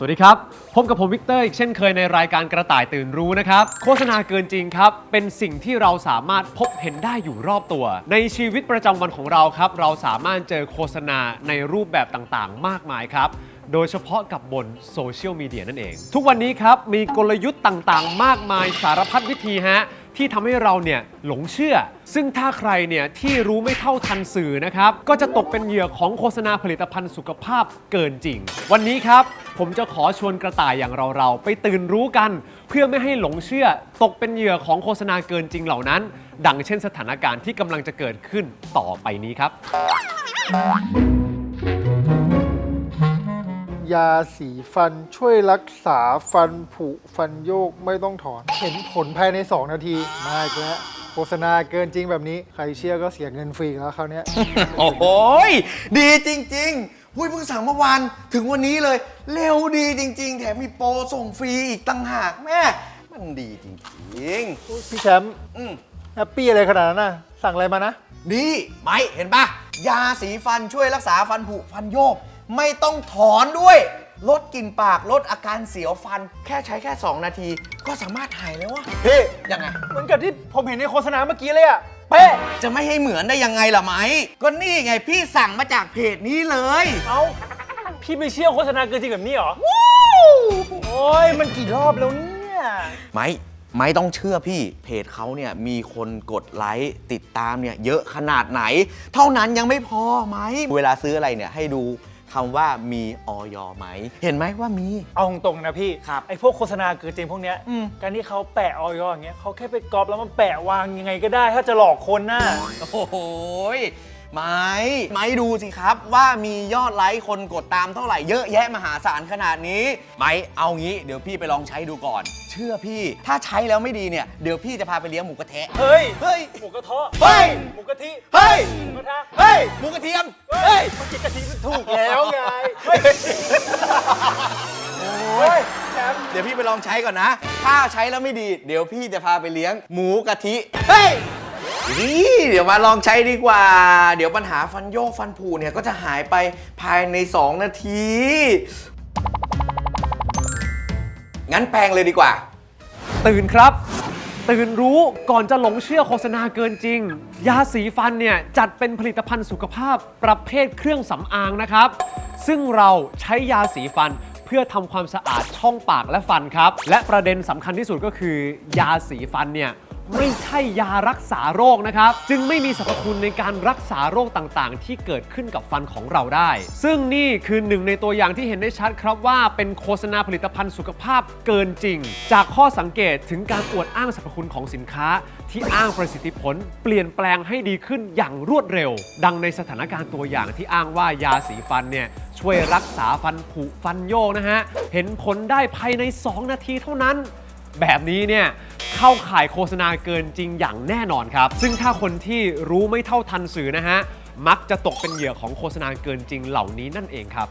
สวัสดีครับ พบกับผมวิกเตอร์อีกเช่นเคยในรายการกระต่ายตื่นรู้นะครับ โฆษณาเกินจริงครับ เป็นสิ่งที่เราสามารถพบเห็นได้อยู่รอบตัว ในชีวิตประจำวันของเราครับ เราสามารถเจอโฆษณาในรูปแบบต่างๆ มากมายครับ โดยเฉพาะกับบนโซเชียลมีเดียนั่นเอง ทุกวันนี้ครับมีกลยุทธ์ต่างๆ มากมายสารพัดวิธีฮะ ที่ทำให้เราเนี่ยหลงเชื่อ ซึ่งถ้าใครเนี่ยที่รู้ไม่เท่าทันสื่อนะครับ ก็จะตกเป็นเหยื่อของโฆษณาผลิตภัณฑ์สุขภาพเกินจริง วันนี้ครับ ผมจะขอชวนกระต่ายอย่างเราๆ ไปตื่นรู้กัน เพื่อไม่ให้หลงเชื่อ ตกเป็นเหยื่อของโฆษณาเกินจริงเหล่านั้น ดังเช่นสถานการณ์ที่กำลังจะเกิดขึ้นต่อไปนี้ครับ ยาสีฟันช่วยรักษาฟันผุฟันโยกไม่ต้องถอน เห็นผลภายใน 2 นาที มาอีกแล้วโฆษณาเกินจริงแบบนี้ ใครเชื่อก็เสียเงินฟรีแล้วคราวเนี้ย โอ้โหยดีจริงๆหุ้ยเพิ่งสั่งเมื่อวานถึงวันนี้เลย เร็วดีจริง ๆ แถมมีโปรส่งฟรีอีกตั้งหากแม่ มันดีจริงพี่แชมป์ๆอืม แฮปปี้อะไรขนาดนั้นนะสั่งอะไรมานะ นี่ไหมเห็นปะยาสีฟันช่วยรักษาฟันผุฟันโยก ไม่ต้องถอนด้วย ลดกลิ่นปากลดอาการเสียวฟัน แค่ใช้แค่ 2 นาที ก็สามารถหายแล้ววะพี่ยังไง เหมือนกับที่ผมเห็นในโฆษณาเมื่อกี้เลยอะเป๊ะ จะไม่ให้เหมือนได้ยังไงล่ะไหม ก็นี่ไงพี่สั่งมาจากเพจนี้เลย เอ้า พี่ไม่เชื่อโฆษณาเกินจริงแบบนี้เหรอ โอ้ยมันกี่รอบแล้วเนี่ย ไม่ไม่ต้องเชื่อพี่เพจเขาเนี่ยมีคนกดไลค์ติดตามเนี่ยเยอะขนาดไหน เท่านั้นยังไม่พอไหม เวลาซื้ออะไรเนี่ยให้ดู คำว่ามีออยไหม เห็นไหมว่ามี เอาตรงๆนะพี่ครับไอ้พวกโฆษณาเกินจริงพวกเนี้ยอืม การที่เขาแปะออยอย่างเงี้ยเขาแค่ไปก๊อปแล้วมันแปะวางยังไงก็ได้ ถ้าจะหลอกคนน่ะ โอ้โหยไม่ไม่ดูสิครับว่ามียอดไลค์คนกดตามเท่าไหร่เยอะแยะมหาศาลขนาดนี้ ไม่เอางี้เดี๋ยวพี่ไปลองใช้ดูก่อน เชื่อพี่ถ้าใช้แล้วไม่ดีเนี่ยเดี๋ยวพี่จะพาไปเลี้ยงหมูกระเทะเฮ้ยเฮ้ย หมูกระเทาะเฮ้ย หมูกะทิเฮ้ย หมูกระทะ เฮ้ยหมูกระเทียม เฮ้ยมันกินกะทิถูกแล้วไงเฮ้ยโอ้ยเดี๋ยวพี่ไปลองใช้ก่อนนะ ถ้าใช้แล้วไม่ดี เดี๋ยวพี่จะพาไปเลี้ยงหมูกะทิ เฮ้ย นี่เดี๋ยวมาลองใช้ดีกว่า เดี๋ยวปัญหาฟันโยกฟันผุเนี่ยก็จะหายไปภายใน 2 นาที งั้นแปลงเลยดีกว่า ตื่นครับ ตื่นรู้ก่อนจะหลงเชื่อโฆษณาเกินจริง ยาสีฟันเนี่ยจัดเป็นผลิตภัณฑ์สุขภาพประเภทเครื่องสำอางนะครับ ซึ่งเราใช้ยาสีฟันเพื่อทำความสะอาดช่องปากและฟันครับ และประเด็นสำคัญที่สุดก็คือ ยาสีฟันเนี่ย ไม่ใช่ยารักษาโรคนะครับ จึงไม่มีสรรพคุณในการรักษาโรคต่างๆ ที่เกิดขึ้นกับฟันของเราได้ ซึ่งนี่คือหนึ่งในตัวอย่างที่เห็นได้ชัดครับว่าเป็นโฆษณาผลิตภัณฑ์สุขภาพเกินจริง จากข้อสังเกตถึงการอวดอ้างสรรพคุณของสินค้า ที่อ้างประสิทธิผล เปลี่ยนแปลงให้ดีขึ้นอย่างรวดเร็ว ดังในสถานการณ์ตัวอย่างที่อ้างว่ายาสีฟันเนี่ยช่วยรักษาฟันผุฟันโยกนะฮะเห็นผลได้ภายใน 2 นาทีเท่านั้น แบบนี้เนี่ยเข้าข่ายโฆษณาเกินจริงอย่างแน่นอนครับ ซึ่งถ้าคนที่รู้ไม่เท่าทันสื่อนะฮะ มักจะตกเป็นเหยื่อของโฆษณาเกินจริงเหล่านี้นั่นเองครับ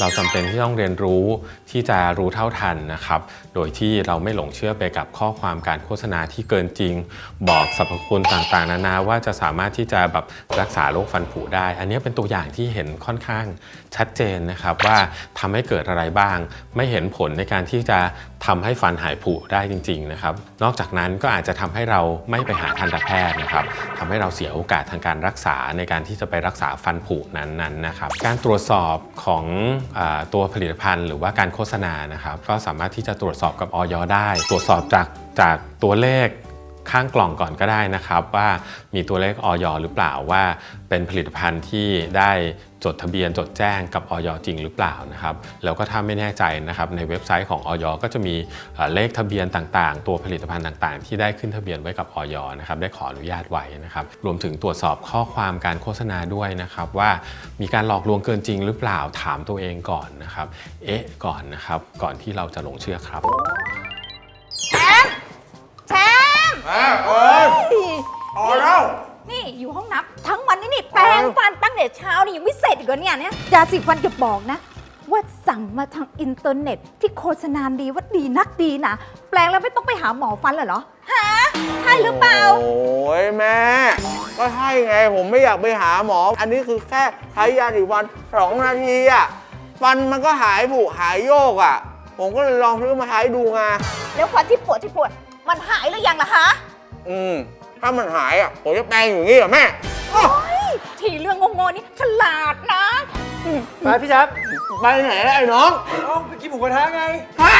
เราจำเป็นที่ต้องเรียนรู้ที่จะรู้เท่าทันนะครับ โดยที่เราไม่หลงเชื่อไปกับข้อความการโฆษณาที่เกินจริง บอกสรรพคุณต่างๆ นานาว่าจะสามารถที่จะแบบรักษาโรคฟันผุได้ อันนี้เป็นตัวอย่างที่เห็นค่อนข้างชัดเจนนะครับว่าทำให้เกิดอะไรบ้าง ไม่เห็นผลในการที่จะทำให้ฟันหายผุได้จริง ๆ นะครับ นอกจากนั้นก็อาจจะทำให้เราไม่ไปหาทันตแพทย์นะครับทำให้เราเสียโอกาสทางการรักษาในการที่จะไปรักษาฟันผุนั้นๆนะครับ การตรวจสอบของตัวผลิตภัณฑ์ หรือว่าการโฆษณานะครับ ก็สามารถที่จะตรวจสอบกับออยได้ ตรวจสอบจากจากตัวเลข ข้างกล่องก่อนก็ได้นะครับ ว่ามีตัวเลขออยหรือเปล่าว่า เป็นผลิตภัณฑ์ที่ได้จดทะเบียนจดแจ้งกับออยจริงหรือเปล่านะครับแล้วก็ถ้าไม่แน่ใจนะครับในเว็บไซต์ของออยก็จะมีเลขทะเบียนต่างๆ ตัวผลิตภัณฑ์ต่างๆ ที่ได้ขึ้นทะเบียนไว้กับออยนะครับได้ขออนุญาตไว้นะครับรวมถึงตรวจสอบข้อความการโฆษณาด้วยนะครับว่ามีการหลอกลวงเกินจริงหรือเปล่าถามตัวเองก่อนนะครับเอ๊ะก่อนนะครับก่อนที่เราจะหลงเชื่อครับ มป์เออพอแล้ว นี่อยู่ห้องน้ำทั้งวันนี่นี่แปรงฟันตั้งแต่เช้านี่ยังไม่เสร็จอีกเหรอเนี่ยเนี่ยยาสีฟันจะบอกนะ ว่าสั่งมาทางอินเทอร์เน็ต ที่โฆษณาดีว่าดีนักดีนะแปลงแล้วไม่ต้องไปหาหมอฟันเลยเหรอฮะใช่หรือเปล่า โอ้ยแม่ ก็ใช่ไงผมไม่อยากไปหาหมอ อันนี้คือแค่ใช้ยาสีฟันสองนาทีอะฟันมันก็หายผุหายโยกอะผมก็เลยลองซื้อมาใช้ดูไงแล้วฟันที่ปวดที่ปวด มันหายหรือยังล่ะฮะอืม ถ้ามันหายอะผมจะแปลงอยู่อย่างนี้เหรอแม่อ้อทีเรื่องงงๆนี่ฉลาดนะไปพี่แชมป์ไปไหนแล้วไอ้น้อง เอ้าไปกินหมูกระทะไงฮะ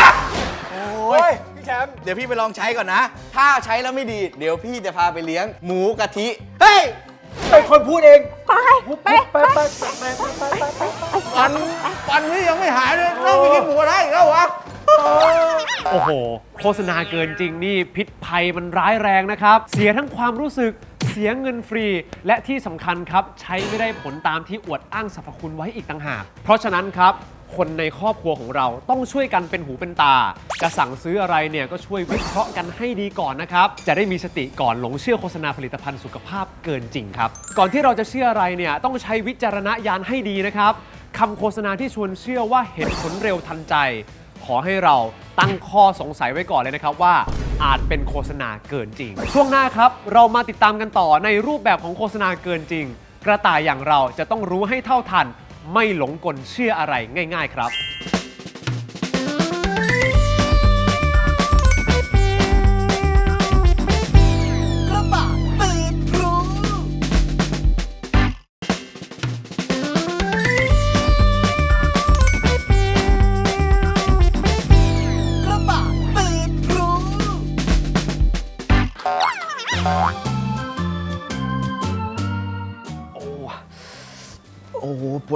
โอ้ยพี่แชมป์เดี๋ยวพี่ไปลองใช้ก่อนนะ ถ้าใช้แล้วไม่ดี เดี๋ยวพี่จะพาไปเลี้ยงหมูกะทิ เฮ้ย เป็นคนพูดเองไปไปไปไปไปไปไปไปไปไปฟันฟันนี้ยังไม่หายเลยต้องไปกินหมูกระทะอีกแล้ววะ โอ้โห โฆษณาเกินจริงนี่พิษภัยมันร้ายแรงนะครับ เสียทั้งความรู้สึก เสียเงินฟรี และที่สำคัญครับ ใช้ไม่ได้ผลตามที่อวดอ้างสรรพคุณไว้อีกต่างหาก เพราะฉะนั้นครับ คนในครอบครัวของเราต้องช่วยกันเป็นหูเป็นตา จะสั่งซื้ออะไรเนี่ยก็ช่วยวิเคราะห์กันให้ดีก่อนนะครับ จะได้มีสติก่อนหลงเชื่อโฆษณาผลิตภัณฑ์สุขภาพเกินจริงครับ ก่อนที่เราจะเชื่ออะไรเนี่ยต้องใช้วิจารณญาณให้ดีนะครับคำโฆษณาที่ชวนเชื่อว่าเห็นผลเร็วทันใจ ขอให้เราตั้งข้อสงสัยไว้ก่อนเลยนะครับว่าอาจเป็นโฆษณาเกินจริง ช่วงหน้าครับ เรามาติดตามกันต่อในรูปแบบของโฆษณาเกินจริง กระต่ายอย่างเราจะต้องรู้ให้เท่าทัน ไม่หลงกลเชื่ออะไรง่าย ๆ ครับ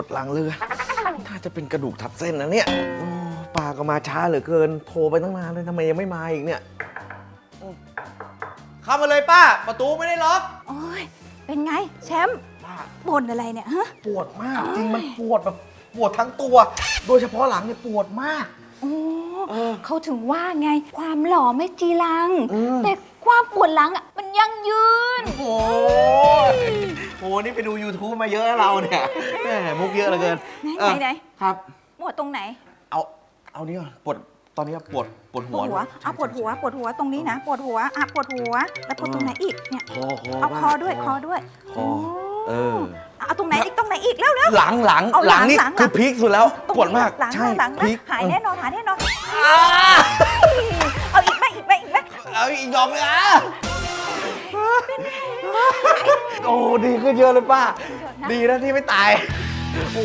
วดหลังเลยถ้าจะเป็นกระดูกทับเส้นนะเนี่ยโอ้ป้าก็มาช้าเหลือเกิน โทรไปตั้งนานเลยทำไมยังไม่มาอีกเนี่ยอืมเข้ามาเลยป้า ประตูไม่ได้ล็อกโอ้ย เป็นไงแชมป์ป้าบ่นอะไรเนี่ยฮะ ปวดมากจริงมันปวดแบบปวดทั้งตัว โดยเฉพาะหลังเนี่ยปวดมาก โอ้เออเขาถึงว่าไงความหล่อไม่จีรัง อืม แต่ความปวดหลังอะมันยั่งยืน โอ้ย โหนี่ไปดู YouTube มาเยอะนะเราเนี่ยแหมมุกเยอะเหลือเกินไหนเออไหนไหน ครับปวดตรงไหนเอาเอานี่ก่อนปวดตอนนี้ปวดปวดปหัววดหัวเอาปวดหัว ปวดหัวตรงนี้นะ ปวดหัวอะปวดหัว แล้วปวดตรงไหนอีกเนี่ยคอคอเอาบ้งคอด้วยคอด้วยคอเออเอาตรงไหนอีกตรงไหนอีกแล้วแล้ว หลังหลังเอาหหลัลังงนี่หลัง คือพีคสุดแล้วตรงปวดมากหลังใช่หลังนะพีคหายแน่นอนหายแน่นอนอ่าเอาอีกไหมอีกไหมอีกไหมเอาอีกดอกเลยอะโอ้ดีขึ้นเยอะเลยป้า ดีนะที่ไม่ตาย โอ้โห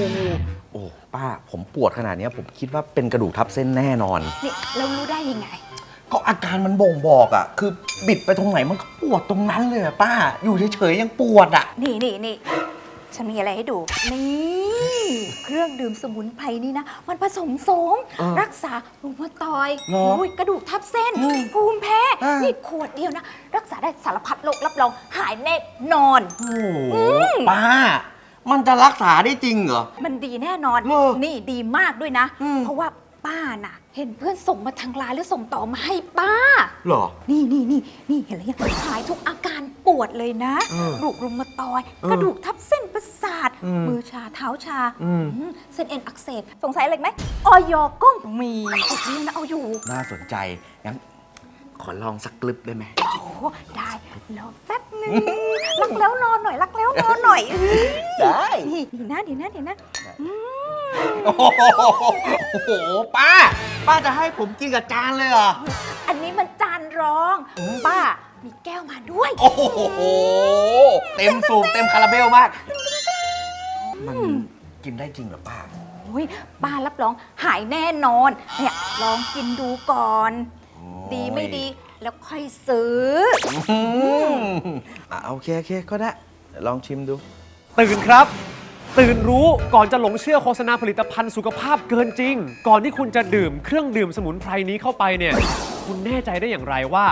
โอ้ป้าผมปวดขนาดเนี้ยผมคิดว่าเป็นกระดูกทับเส้นแน่นอน นี่เรารู้ได้ยังไง ก็อาการมันบ่งบอกอะ คือบิดไปตรงไหนมันก็ปวดตรงนั้นเลยอะป้า อยู่เฉยๆยังปวดอะ นี่นี่นี่ ฉันมีอะไรให้ดู นี่ เครื่องดื่มสมุนไพรนี่นะ มันผสมโสม เออรักษารูมาตอยด์เหรอโอ้ยกระดูกทับเส้น อืมภูมิแพ้ อ่านี่ นี่ขวดเดียวนะ รักษาได้สารพัดโรครับรองหายแน่นอน โอ้โหป้า มันจะรักษาได้จริงเหรอ มันดีแน่นอนเหรอนี่ดีมากด้วยนะ อืม เพราะว่าป้าน่ะ เห็นเพื่อนส่งมาทางไลน์แล้วส่งต่อมาให้ป้าหรอ นี่นี่นี่นี่เห็นแล้วยังหายทุกอาการปวดเลยนะกระดูกรุมาตอยกระดูกทับเส้น ประสาทมือชาเท้าชาอืมเส้นเอ็นอักเสบสงสัยอะไรไหมออยก็มีอุดเรียนนะเอาอยู่น่าสนใจ งั้น ขอลองสักกลึบได้ไหม โอ้ได้รอแป๊บนึงรักแล้วนอนหน่อยรักแล้วนอนหน่อยเอ้ยได้ นี่ดีนะดีนะดีนะโอ้โหโอ้โห ป้า ป้าจะให้ผมกินกับจานเลยเหรอ อันนี้มันจานรอง ป้า มีแก้วมาด้วย โอ้โห เต็มสูบเต็มคาราเบลมาก มันกินได้จริงเหรอป้าโอ้ยป้ารับรองหายแน่นอน เนี่ยลองกินดูก่อน ดีไม่ดีแล้วค่อยซื้ออืมอะโอเคโอเคก็ได้ ลองชิมดู ตื่นครับ ตื่นรู้ก่อนจะหลงเชื่อโฆษณาผลิตภัณฑ์สุขภาพเกินจริง ก่อนที่คุณจะดื่มเครื่องดื่มสมุนไพรนี้เข้าไปเนี่ย คุณแน่ใจได้อย่างไรว่า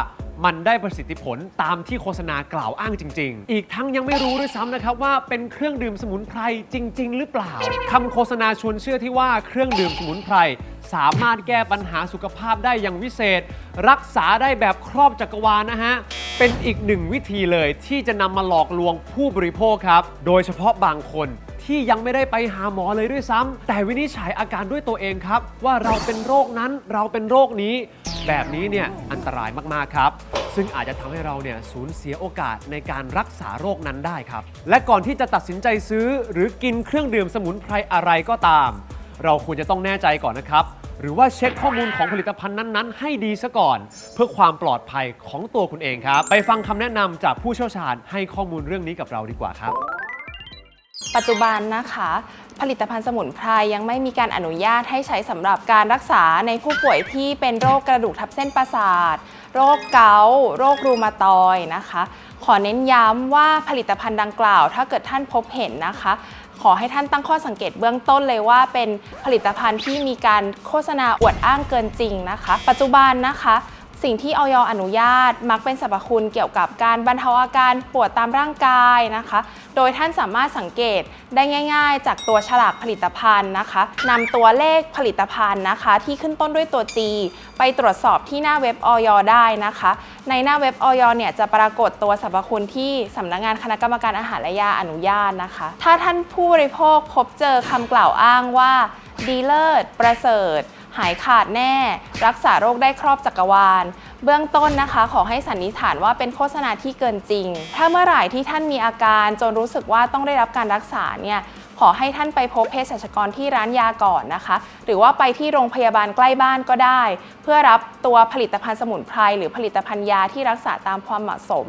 มันได้ประสิทธิผลตามที่โฆษณากล่าวอ้างจริง ๆ อีกทั้งยังไม่รู้ด้วยซ้ำนะครับว่าเป็นเครื่องดื่มสมุนไพรจริง ๆ หรือเปล่าคำโฆษณาชวนเชื่อที่ว่าเครื่องดื่มสมุนไพรสามารถแก้ปัญหาสุขภาพได้อย่างวิเศษ รักษาได้แบบครอบจักรวาลนะฮะ เป็นอีกหนึ่งวิธีเลยที่จะนำมาหลอกลวงผู้บริโภคครับ โดยเฉพาะบางคน ที่ยังไม่ได้ไปหาหมอเลยด้วยซ้ำแต่วินิจฉัยอาการด้วยตัวเองครับ ว่าเราเป็นโรคนั้นเราเป็นโรคนี้ แบบนี้เนี่ยอันตรายมากๆครับ ซึ่งอาจจะทำให้เราเนี่ยสูญเสียโอกาสในการรักษาโรคนั้นได้ครับ และก่อนที่จะตัดสินใจซื้อ หรือกินเครื่องดื่มสมุนไพรอะไรก็ตาม เราควรจะต้องแน่ใจก่อนนะครับ หรือว่าเช็คข้อมูลของผลิตภัณฑ์นั้นๆ ให้ดีซะก่อน เพื่อความปลอดภัยของตัวคุณเองครับ ไปฟังคำแนะนำจากผู้เชี่ยวชาญให้ข้อมูลเรื่องนี้กับเราดีกว่าครับ ปัจจุบันนะคะ ผลิตภัณฑ์สมุนไพรยังไม่มีการอนุญาตให้ใช้สำหรับการรักษาในผู้ป่วยที่เป็นโรคกระดูกทับเส้นประสาท โรคเกาต์โรครูมาตอยนะคะ ขอเน้นย้ำว่าผลิตภัณฑ์ดังกล่าว ถ้าเกิดท่านพบเห็นนะคะ ขอให้ท่านตั้งข้อสังเกตเบื้องต้นเลยว่าเป็นผลิตภัณฑ์ที่มีการโฆษณาอวดอ้างเกินจริงนะคะ ปัจจุบันนะคะ สิ่งที่ออยอนุญาตมักเป็นสรรพคุณเกี่ยวกับการบรรเทาอาการปวดตามร่างกายนะคะ โดยท่านสามารถสังเกตได้ง่าย ๆ จากตัวฉลากผลิตภัณฑ์นะคะนำตัวเลขผลิตภัณฑ์นะคะ ที่ขึ้นต้นด้วยตัว G ไปตรวจสอบที่หน้าเว็บออยได้นะคะ ในหน้าเว็บออยเนี่ยจะปรากฏตัวสรรพคุณที่สำนักงานคณะกรรมการอาหารและยาอนุญาตนะคะ ถ้าท่านผู้บริโภคพบเจอคำกล่าวอ้างว่าดีเลิศประเสริฐ หายขาดแน่ รักษาโรคได้ครอบจักรวาล เบื้องต้นนะคะ ขอให้สันนิษฐานว่าเป็นโฆษณาที่เกินจริง ถ้าเมื่อไหร่ที่ท่านมีอาการจนรู้สึกว่าต้องได้รับการรักษาเนี่ยขอให้ท่านไปพบเภสัชกรที่ร้านยาก่อนนะคะ หรือว่าไปที่โรงพยาบาลใกล้บ้านก็ได้ เพื่อรับตัวผลิตภัณฑ์สมุนไพรหรือผลิตภัณฑ์ยาที่รักษาตามความเหมาะสม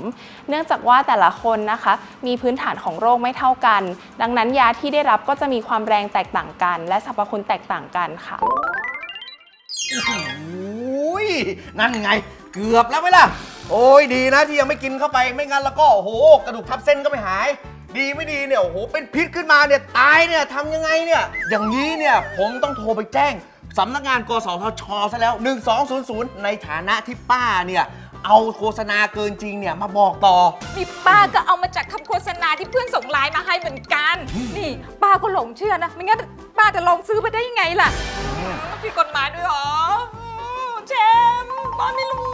เนื่องจากว่าแต่ละคนนะคะ มีพื้นฐานของโรคไม่เท่ากัน ดังนั้นยาที่ได้รับก็จะมีความแรงแตกต่างกัน และสรรพคุณแตกต่างกันค่ะ อ้ยนั่นไง เกือบแล้วไหมล่ะ โอ้ยดีนะที่ยังไม่กินเข้าไปไม่งั้นแล้วก็โอ้โห กระดูกทับเส้นก็ไม่หาย ดีไม่ดีเนี่ยโอ้โหเป็นพิษขึ้นมาเนี่ยตายเนี่ยทำยังไงเนี่ย อย่างนี้เนี่ยผมต้องโทรไปแจ้งสำนักงานกสทชซะแล้ว 1200 ในฐานะที่ป้าเนี่ย เอาโฆษณาเกินจริงเนี่ยมาบอกต่อ นี่ป้าก็เอามาจากคำโฆษณาที่เพื่อนส่งไลน์มาให้เหมือนกัน นี่ป้าก็หลงเชื่อนะ ไม่งั้นป้าจะลองซื้อไปได้ยังไงล่ะผิดกฎหมายด้วยเหรอแชมป์ป้าไม่รู้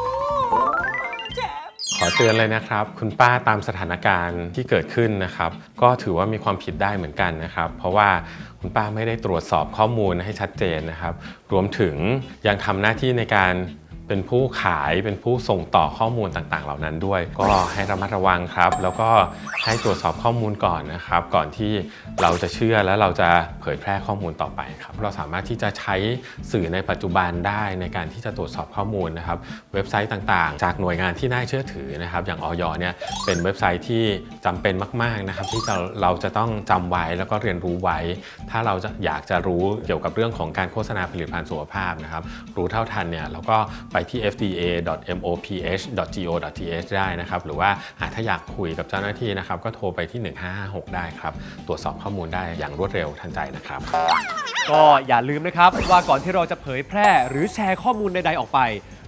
แชมป์ขอเตือนเลยนะครับ คุณป้าตามสถานการณ์ที่เกิดขึ้นนะครับ ก็ถือว่ามีความผิดได้เหมือนกันนะครับ เพราะว่าคุณป้าไม่ได้ตรวจสอบข้อมูลให้ชัดเจนนะครับ รวมถึงยังทำหน้าที่ในการ เป็นผู้ขายเป็นผู้ส่งต่อข้อมูลต่างๆ เหล่านั้นด้วย ก็ให้ระมัดระวังครับ แล้วก็ให้ตรวจสอบข้อมูลก่อนนะครับ ก่อนที่เราจะเชื่อและเราจะเผยแพร่ข้อมูลต่อไปครับ เราสามารถที่จะใช้สื่อในปัจจุบันได้ในการที่จะตรวจสอบข้อมูลนะครับ เว็บไซต์ต่างๆ จากหน่วยงานที่น่าเชื่อถือนะครับ อย่างออยเนี่ยเป็นเว็บไซต์ที่จำเป็นมาก ๆนะครับ ที่จะเราจะต้องจำไว้แล้วก็เรียนรู้ไว้ ถ้าเราจะอยากจะรู้เกี่ยวกับเรื่องของการโฆษณาผลิตภัณฑ์สุขภาพนะครับ รู้เท่าทันเนี่ยเราก็ไปที่ fda.moph.go.th ได้นะครับ หรือว่าหาถ้าอยากคุยกับเจ้าหน้าที่นะครับ ก็โทรไปที่ 1556 ได้ครับ ตรวจสอบข้อมูลได้อย่างรวดเร็วทันใจนะครับ ก็อย่าลืมนะครับ ว่าก่อนที่เราจะเผยแพร่ หรือแชร์ข้อมูลใด ๆ ออกไป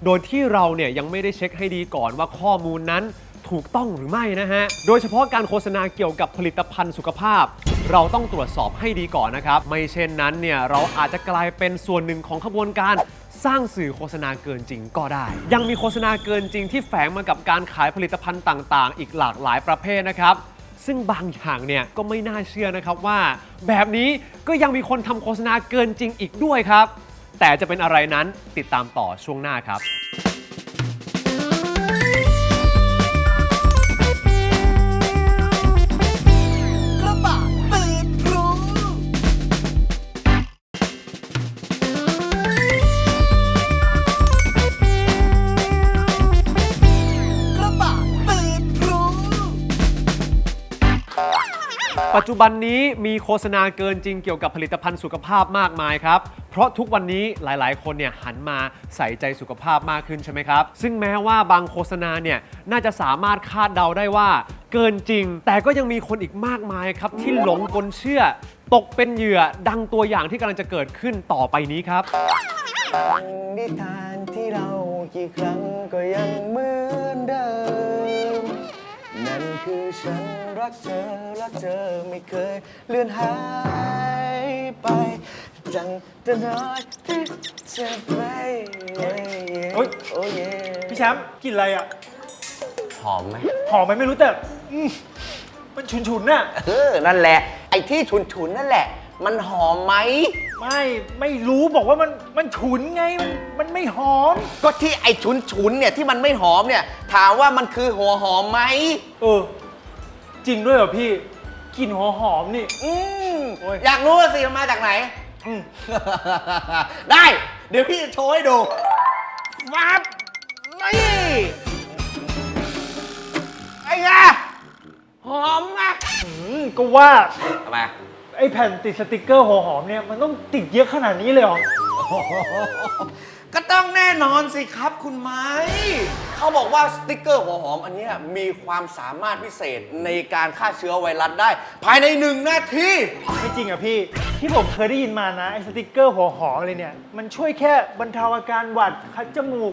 โดยที่เราเนี่ยยังไม่ได้เช็คให้ดีก่อนว่าข้อมูลนั้นถูกต้องหรือไม่นะฮะ โดยเฉพาะการโฆษณาเกี่ยวกับผลิตภัณฑ์สุขภาพ เราต้องตรวจสอบให้ดีก่อนนะครับ ไม่เช่นนั้นเนี่ยเราอาจจะกลายเป็นส่วนหนึ่งของขบวนการ สร้างสื่อโฆษณาเกินจริงก็ได้ ยังมีโฆษณาเกินจริงที่แฝงมากับการขายผลิตภัณฑ์ต่าง ๆ อีกหลากหลายประเภทนะครับ ซึ่งบางอย่างเนี่ยก็ไม่น่าเชื่อนะครับว่า แบบนี้ก็ยังมีคนทำโฆษณาเกินจริงอีกด้วยครับ แต่จะเป็นอะไรนั้นติดตามต่อช่วงหน้าครับ ปัจจุบันนี้มีโฆษณาเกินจริงเกี่ยวกับผลิตภัณฑ์สุขภาพมากมายครับ เพราะทุกวันนี้หลายๆ คนเนี่ยหันมาใส่ใจสุขภาพมากขึ้นใช่ไหมครับ ซึ่งแม้ว่าบางโฆษณาเนี่ยน่าจะสามารถคาดเดาได้ว่าเกินจริง แต่ก็ยังมีคนอีกมากมายครับ ที่หลงกลเชื่อ ตกเป็นเหยื่อดังตัวอย่างที่กำลังจะเกิดขึ้นต่อไปนี้ครับนิทานที่เรากี่ครั้งก็ยังเหมือนเดิมนั่น คือฉันรักเธอรักเธอไม่เคยเลือนหายไป จังจะน้อยที่จะไปเฮ้ย โอ้เย่พี่แชมป์กินอะไรอะหอมไหมหอมไหมไม่รู้แต่อืมมันฉุนๆน่ะ เออนั่นแหละ ไอ้ที่ฉุนๆนั่นแหละ มันหอมไหม ไม่ไม่รู้บอกว่ามันมันฉุนไงมันมันไม่หอม ก็ที่ไอ้ฉุนๆเนี่ยที่มันไม่หอมเนี่ย ถามว่ามันคือหัวหอมไหม เออ จริงด้วยเหรอพี่กลิ่นหัวหอมนี่ อืมโอ้ย อยากรู้สิมันมาจากไหน อืม ได้ เดี๋ยวพี่จะโชว์ให้ดูฟับนี่ไอ้ไงหอมไหมอืมก็ว่าทำไม ไอ้แผ่นติดสติกเกอร์หัวหอมเนี่ยมันต้องติดเยอะขนาดนี้เลยเหรอ ก็ต้องแน่นอนสิครับคุณไม้ เขาบอกว่าสติกเกอร์หัวหอมอันเนี้ยมีความสามารถพิเศษในการฆ่าเชื้อไวรัสได้ ภายในหนึ่งนาที ไม่จริงอะพี่ ที่ผมเคยได้ยินมานะ ไอ้สติกเกอร์หัวหอมเลยเนี่ย มันช่วยแค่บรรเทาอาการหวัดคัดจมูก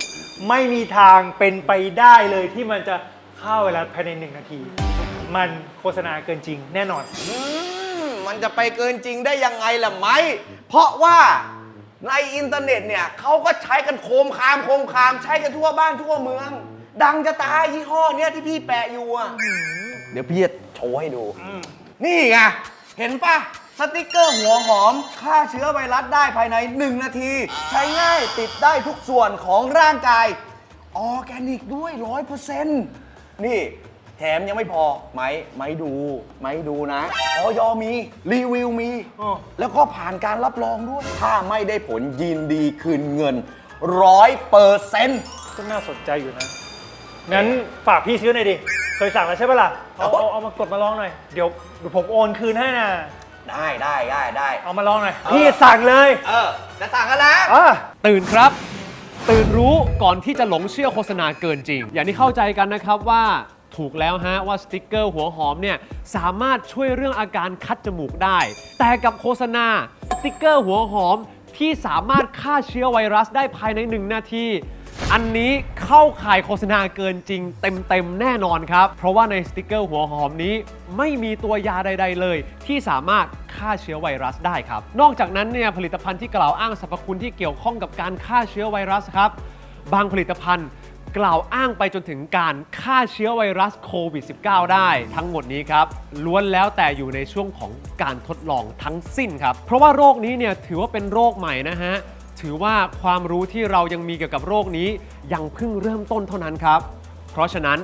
ไม่มีทางเป็นไปได้เลยที่มันจะฆ่าไวรัสภายในหนึ่งนาที มันโฆษณาเกินจริงแน่นอน อื มมันจะไปเกินจริงได้ยังไงล่ะไหม เพราะว่าในอินเทอร์เน็ตเนี่ยเขาก็ใช้กันโคมคามโคมคามใช้กันทั่วบ้านทั่วเมือง ดังจะตายยี่ห้อเนี้ยที่พี่แปะอยู่อะเดี๋ยวพี่จะโชว์ให้ดู นี่ไง เห็นปะสติกเกอร์หัวหอมฆ่าเชื้อไวรัสได้ภายใน 1 นาที ใช้ง่ายติดได้ทุกส่วนของร่างกาย ออร์แกนิกด้วยร้อยเปอร์เซ็นต์นี่ แถมยังไม่พอไหมไหมดูไหมดูนะออยมีรีวิวมี อ๋อ แล้วก็ผ่านการรับรองด้วย ถ้าไม่ได้ผลยินดีคืนเงินร้อยเปอร์เซ็นต์ ก็น่าสนใจอยู่นะ งั้นฝากพี่ซื้อหน่อยดิ เคยสั่งแล้วใช่ปะล่ะ เอาเอาเอามากดมาลองหน่อย เดี๋ยวเดี๋ยวผมโอนคืนให้นะ ได้ได้ได้ได้ เอามาลองหน่อยเออพี่สั่งเลยเออจะสั่งกันแล้ว อะ ตื่นครับ ตื่นรู้ก่อนที่จะหลงเชื่อโฆษณาเกินจริง อย่างที่เข้าใจกันนะครับว่า ถูกแล้วฮะว่าสติกเกอร์หัวหอมเนี่ยสามารถช่วยเรื่องอาการคัดจมูกได้ แต่กับโฆษณาสติกเกอร์หัวหอมที่สามารถฆ่าเชื้อไวรัสได้ภายใน 1 นาที อันนี้เข้าข่ายโฆษณาเกินจริงเต็มๆแน่นอนครับ เพราะว่าในสติกเกอร์หัวหอมนี้ ไม่มีตัวยาใด ๆ เลย ที่สามารถฆ่าเชื้อไวรัสได้ครับ นอกจากนั้นเนี่ยผลิตภัณฑ์ที่กล่าวอ้างสรรพคุณที่เกี่ยวข้องกับการฆ่าเชื้อไวรัสครับ บางผลิตภัณฑ์ กล่าวอ้างไปจนถึงการฆ่าเชื้อไวรัสโควิด -19 ได้ ทั้งหมดนี้ครับล้วนแล้วแต่อยู่ในช่วงของการทดลองทั้งสิ้นครับ เพราะว่าโรคนี้เนี่ยถือว่าเป็นโรคใหม่นะฮะ ถือว่าความรู้ที่เรายังมีเกี่ยวกับโรคนี้ ยังเพิ่งเริ่มต้นเท่านั้นครับ เพราะฉะนั้น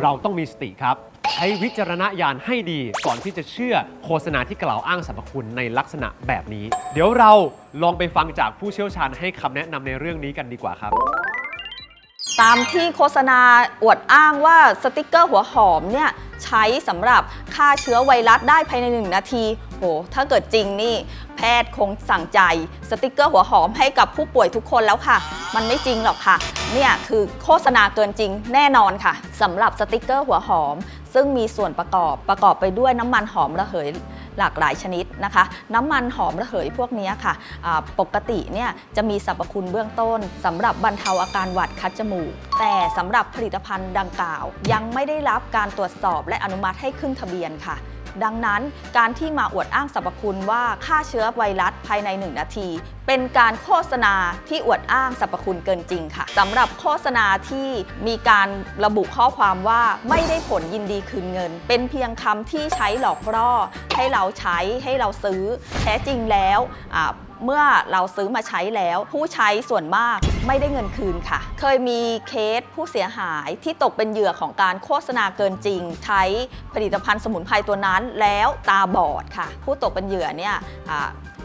เราต้องมีสติครับ ใช้วิจารณญาณให้ดีก่อนที่จะเชื่อโฆษณาที่กล่าวอ้างสรรพคุณในลักษณะแบบนี้ เดี๋ยวเราลองไปฟังจากผู้เชี่ยวชาญให้คำแนะนำในเรื่องนี้กันดีกว่าครับ ตามที่โฆษณาอวดอ้างว่าสติกเกอร์หัวหอมเนี่ยใช้สำหรับฆ่าเชื้อไวรัสได้ภายใน 1 นาที โห ถ้าเกิดจริงนี่ แพทย์คงสั่งใจสติกเกอร์หัวหอมให้กับผู้ป่วยทุกคนแล้วค่ะ มันไม่จริงหรอกค่ะ เนี่ยคือโฆษณาเกินจริงแน่นอนค่ะสำหรับสติกเกอร์หัวหอม ซึ่งมีส่วนประกอบประกอบไปด้วยน้ำมันหอมระเหย หลากหลายชนิดนะคะ น้ำมันหอมระเหยพวกนี้ค่ะะปกติเนี่ยจะมีสรรพคุณเบื้องต้นสำหรับบรรเทาอาการหวัดคัดจมูก แต่สำหรับผลิตภัณฑ์ดังกล่าว ยังไม่ได้รับการตรวจสอบและอนุมัติให้ขึ้นทะเบียนค่ะ ดังนั้นการที่มาอวดอ้างสรรพคุณว่าฆ่าเชื้อไวรัสภายใน 1 นาที เป็นการโฆษณาที่อวดอ้างสรรพคุณเกินจริงค่ะสำหรับโฆษณาที่มีการระบุข้อความว่าไม่ได้ผลยินดีคืนเงิน เป็นเพียงคำที่ใช้หลอกล่อให้เราใช้ให้เราซื้อแท้จริงแล้ว เมื่อเราซื้อมาใช้แล้ว ผู้ใช้ส่วนมากไม่ได้เงินคืนค่ะ เคยมีเคสผู้เสียหายที่ตกเป็นเหยื่อของการโฆษณาเกินจริง ใช้ผลิตภัณฑ์สมุนไพรตัวนั้นแล้วตาบอดค่ะ ผู้ตกเป็นเหยื่อเนี่ย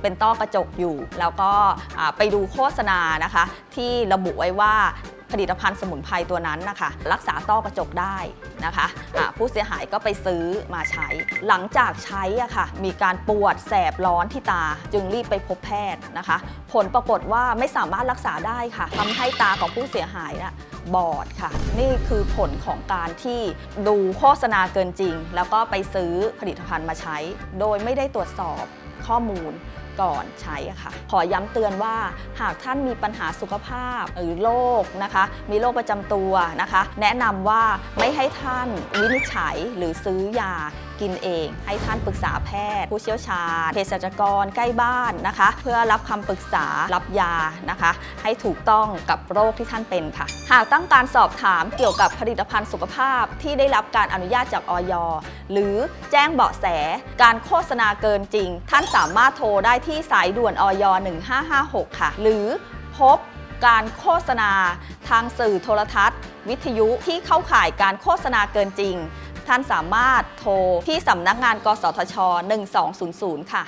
เป็นต้อกระจกอยู่ แล้วก็ไปดูโฆษณานะคะ ที่ระบุไว้ว่า ผลิตภัณฑ์สมุนไพรตัวนั้นนะคะรักษาต้อกระจกได้นะคะะผู้เสียหายก็ไปซื้อมาใช้ หลังจากใช้อะค่ะมีการปวดแสบร้อนที่ตา จึงรีบไปพบแพทย์นะคะ ผลปรากฏว่าไม่สามารถรักษาได้ค่ะทำให้ตาของผู้เสียหายน่ะบอดค่ะ นี่คือผลของการที่ดูโฆษณาเกินจริง แล้วก็ไปซื้อผลิตภัณฑ์มาใช้ โดยไม่ได้ตรวจสอบข้อมูล ก่อนใช้ค่ะ ขอย้ำเตือนว่าหากท่านมีปัญหาสุขภาพหรือโรคนะคะ มีโรคประจำตัวนะคะ แนะนำว่าไม่ให้ท่านวินิจฉัยหรือซื้อยากินเอง ให้ท่านปรึกษาแพทย์ ผู้เชี่ยวชาญเภสัชกรใกล้บ้านนะคะ เพื่อรับคำปรึกษารับยานะคะ ให้ถูกต้องกับโรคที่ท่านเป็นค่ะ หากต้องการสอบถามเกี่ยวกับผลิตภัณฑ์สุขภาพที่ได้รับการอนุญาตจากออยหรือแจ้งเบาะแส การโฆษณาเกินจริง ท่านสามารถโทรได้ที่สายด่วนออย1556 ค่ะ หรือพบการโฆษณาทางสื่อโทรทัศน์ วิทยุที่เข้าข่ายการโฆษณาเกินจริง ท่านสามารถโทรที่สำนักงาน กสทช 1200 ค่ะ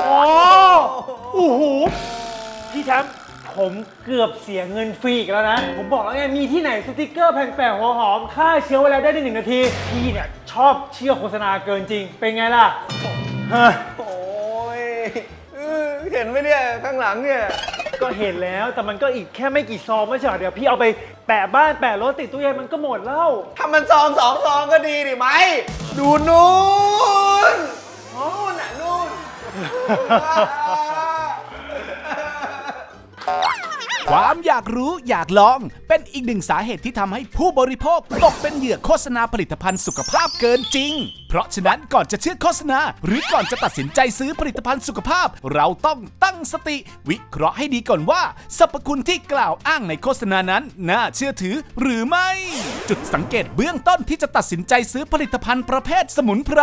โอ้โอ้โหพี่แชมป์ผมเกือบเสียเงินฟรีอีกแล้วนะ ผมบอกแล้วไง มีที่ไหนสติกเกอร์แผ่นแปะหัวหอมฆ่าเชื้อไว้แล้วได้ในหนึ่งนาที พี่เนี่ยชอบเชื่อโฆษณาเกินจริง เป็นไงล่ะเฮ้ยโอ้ยเออเห็นไหมเนี่ย ข้างหลังเนี่ย ก็เห็นแล้วแต่มันก็อีกแค่ไม่กี่ซองไม่ใช่เหรอเดี๋ยวพี่เอาไปแปะบ้านแปะรถติดตู้เย็นมันก็หมดแล้วถ้ามันซองสองซองก็ดีดิไหม ดูนู่นนู่นน่ะนู่น ความอยากรู้อยากลองเป็นอีกหนึ่งสาเหตุที่ทำให้ผู้บริโภคตกเป็นเหยื่อโฆษณาผลิตภัณฑ์สุขภาพเกินจริงเพ ราะฉะนั้นก่อนจะเชื่อโฆษณา หรือก่อนจะตัดสินใจซื้อผลิตภัณฑ์สุขภาพ เราต้องตั้งสติ วิเคราะห์ให้ดีก่อนว่าสรรพคุณที่กล่าวอ้างในโฆษณานั้น น่าเชื่อถือหรือไม่ จุดสังเกตเบื้องต้นที่จะตัดสินใจซื้อผลิตภัณฑ์ประเภทสมุนไพร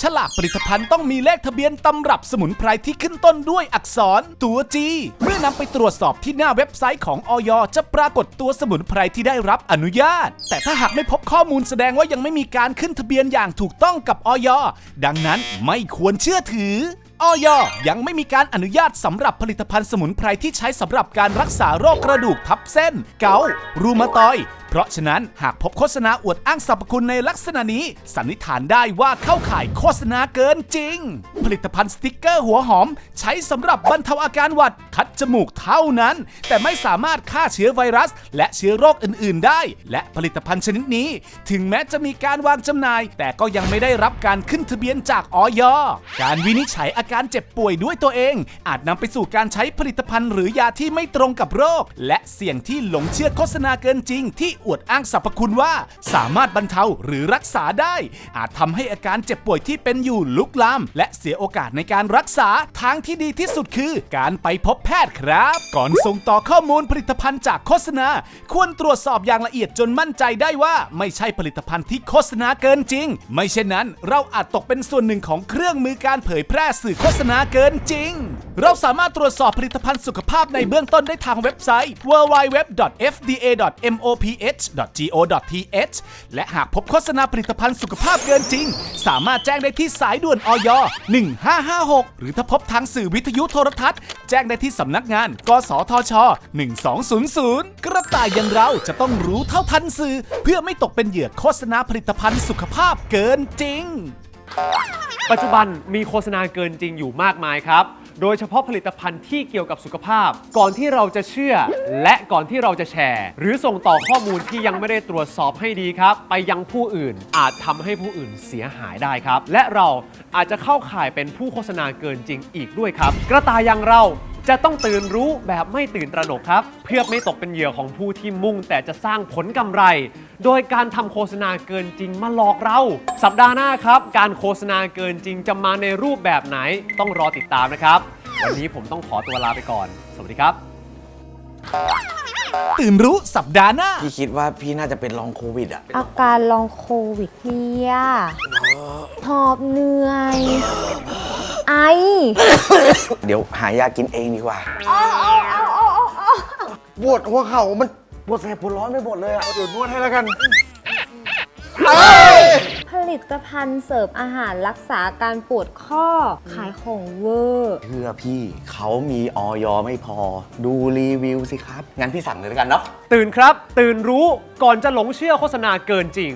ฉลากผลิตภัณฑ์ต้องมีเลขทะเบียนตำรับสมุนไพรที่ขึ้นต้นด้วยอักษรตัว G เมื่อนำไปตรวจสอบที่หน้าเว็บไซต์ของออยจะปรากฏตัวสมุนไพรที่ได้รับอนุญาต แต่ถ้าหากไม่พบข้อมูลแสดงว่ายังไม่มีการขึ้นทะเบียนอย่างถูกต้องกับออยดังนั้นไม่ควรเชื่อถือออยยังไม่มีการอนุญาตสำหรับผลิตภัณฑ์สมุนไพรที่ใช้สำหรับการรักษาโรคกระดูกทับเส้น เกาต์รูมาตอย ราะฉะนั้นหากพบโฆษณาอวดอ้างสรรพคุณในลักษณะนี้ สันนิษฐานได้ว่าเข้าข่ายโฆษณาเกินจริง ผลิตภัณฑ์สติกเกอร์หัวหอม ใช้สำหรับบรรเทาอาการหวัดคัดจมูกเท่านั้น แต่ไม่สามารถฆ่าเชื้อไวรัส และเชื้อโรคอื่น ๆ ได้ และผลิตภัณฑ์ชนิดนี้ ถึงแม้จะมีการวางจำหน่าย แต่ก็ยังไม่ได้รับการขึ้นทะเบียนจากออยการวินิจฉัยอาการเจ็บป่วยด้วยตัวเอง อาจนำไปสู่การใช้ผลิตภัณฑ์หรือยาที่ไม่ตรงกับโรค และเสี่ยงที่หลงเชื่อโฆษณาเกินจริงที่อวดอ้างสรรพคุณว่า สามารถบรรเทาหรือรักษาได้ อาจทำให้อาการเจ็บป่วยที่เป็นอยู่ลุกลาม และเสียโอกาสในการรักษาทางที่ดีที่สุดคือ การไปพบแพทย์ครับ ก่อนส่งต่อข้อมูลผลิตภัณฑ์จากโฆษณา ควรตรวจสอบอย่างละเอียดจนมั่นใจได้ว่า ไม่ใช่ผลิตภัณฑ์ที่โฆษณาเกินจริง ไม่เช่นนั้น เราอาจตกเป็นส่วนหนึ่งของเครื่องมือการเผยแพร่สื่อโฆษณาเกินจริง เราสามารถตรวจสอบผลิตภัณฑ์สุขภาพในเบื้องต้นได้ทางเว็บไซต์ www.fda.moph th.go.th และหากพบโฆษณาผลิตภัณฑ์สุขภาพเกินจริง สามารถแจ้งได้ที่สายด่วนออย 1556 หรือถ้าพบทางสื่อวิทยุโทรทัศน์ แจ้งได้ที่สำนักงาน กสทช 1200 กระต่ายอย่างเราจะต้องรู้เท่าทันสื่อ เพื่อไม่ตกเป็นเหยื่อโฆษณาผลิตภัณฑ์สุขภาพเกินจริง ปัจจุบันมีโฆษณาเกินจริงอยู่มากมายครับ โดยเฉพาะผลิตภัณฑ์ที่เกี่ยวกับสุขภาพ ก่อนที่เราจะเชื่อ และก่อนที่เราจะแชร์ หรือส่งต่อข้อมูลที่ยังไม่ได้ตรวจสอบให้ดีครับ ไปยังผู้อื่นอาจทำให้ผู้อื่นเสียหายได้ครับ และเราอาจจะเข้าข่ายเป็นผู้โฆษณาเกินจริงอีกด้วยครับ กระต่ายอย่างเรา จะต้องตื่นรู้แบบไม่ตื่นตระหนกครับ เพื่อไม่ตกเป็นเหยื่อของผู้ที่มุ่งแต่จะสร้างผลกำไร โดยการทำโฆษณาเกินจริงมาหลอกเรา สัปดาห์หน้าครับ การโฆษณาเกินจริงจะมาในรูปแบบไหนต้องรอติดตามนะครับ วันนี้ผมต้องขอตัวลาไปก่อน สวัสดีครับ ตื่นรู้สัปดาห์หน้า พี่คิดว่าพี่น่าจะเป็นลองโควิดอะ อาการลองโควิดเนี่ยหอบเหนื่อย ไอ เดี๋ยวหายากินเองดีกว่าปวดหัวเข่ามันปวดแสบปวดร้อนไปหมดเลยอะเดี๋ยวนวดให้แล้วกันผลิตภัณฑ์เสริมอาหารรักษาการปวดข้อขายของเวอร์เพื่อพี่เขามีออยไม่พอ ดูรีวิวสิครับ งั้นพี่สั่งเลยแล้วกันเนาะ ตื่นครับ ตื่นรู้ก่อนจะหลงเชื่อโฆษณาเกินจริง